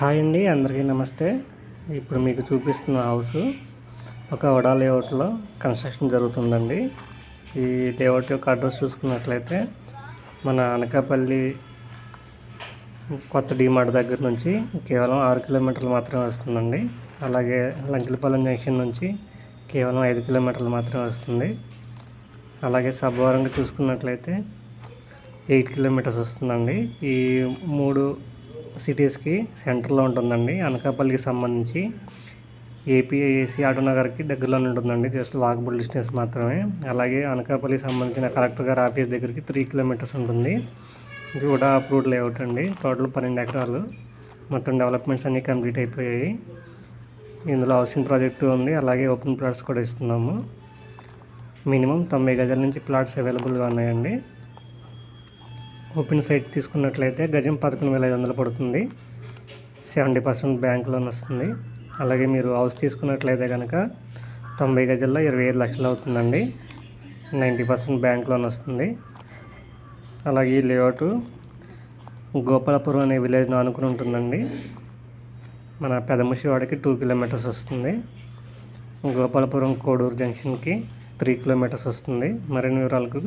Hi అండి అందరికీ నమస్తే. ఇప్పుడు మీకు చూపిస్తున్న హౌస్ ఒక వడా లేఅవుట్లో కన్స్ట్రక్షన్ జరుగుతుందండి. ఈ లేఅవుట్ యొక్క అడ్రస్ చూసుకున్నట్లయితే మన అనకాపల్లి కొత్త డిమార్ట్ దగ్గర నుంచి కేవలం ఆరు కిలోమీటర్లు మాత్రమే వస్తుందండి. అలాగే లంకిలపాలెం జంక్షన్ నుంచి కేవలం ఐదు కిలోమీటర్లు మాత్రమే వస్తుంది. అలాగే సబ్వారంగా చూసుకున్నట్లయితే ఎయిట్ కిలోమీటర్స్ వస్తుందండి. ఈ మూడు సిటీస్కి సెంటర్లో ఉంటుందండి. అనకాపల్లికి సంబంధించి ఏపీఐఏసీ ఆటోనగర్కి దగ్గరలోనే ఉంటుందండి. జస్ట్ వాకబుల్ డిస్టెన్స్ మాత్రమే. అలాగే అనకాపల్లికి సంబంధించిన కలెక్టర్ గారి ఆఫీస్ దగ్గరికి త్రీ కిలోమీటర్స్ ఉంటుంది. ఇది కూడా అప్రూవ్డ్ లేఅవుట్ అండి. టోటల్ పన్నెండు ఎకరాలు మొత్తం డెవలప్మెంట్స్ అన్నీ కంప్లీట్ అయిపోయాయి. ఇందులో హౌసింగ్ ప్రాజెక్టు ఉంది. అలాగే ఓపెన్ ప్లాట్స్ కూడా ఇస్తున్నాము. మినిమం తొంభై గజాల నుంచి ప్లాట్స్ అవైలబుల్గా ఉన్నాయండి. ఓపెన్ సైట్ తీసుకున్నట్లయితే గజం పదకొండు వేల ఐదు వందలు పడుతుంది. సెవెంటీ పర్సెంట్ బ్యాంక్ లోన్ వస్తుంది. అలాగే మీరు హౌస్ తీసుకున్నట్లయితే కనుక తొంభై గజల్లో ఇరవై ఐదు లక్షలు అవుతుందండి. నైంటీ పర్సెంట్ బ్యాంక్ లోన్ వస్తుంది. అలాగే ఈ లేఅవుట్ గోపాలపురం అనే విలేజ్ ఆనుకుని ఉంటుందండి. మన పెదముషివాడికి టూ కిలోమీటర్స్ వస్తుంది. గోపాలపురం కోడూరు జంక్షన్కి త్రీ కిలోమీటర్స్ వస్తుంది. మరిన్ని వివరాలకు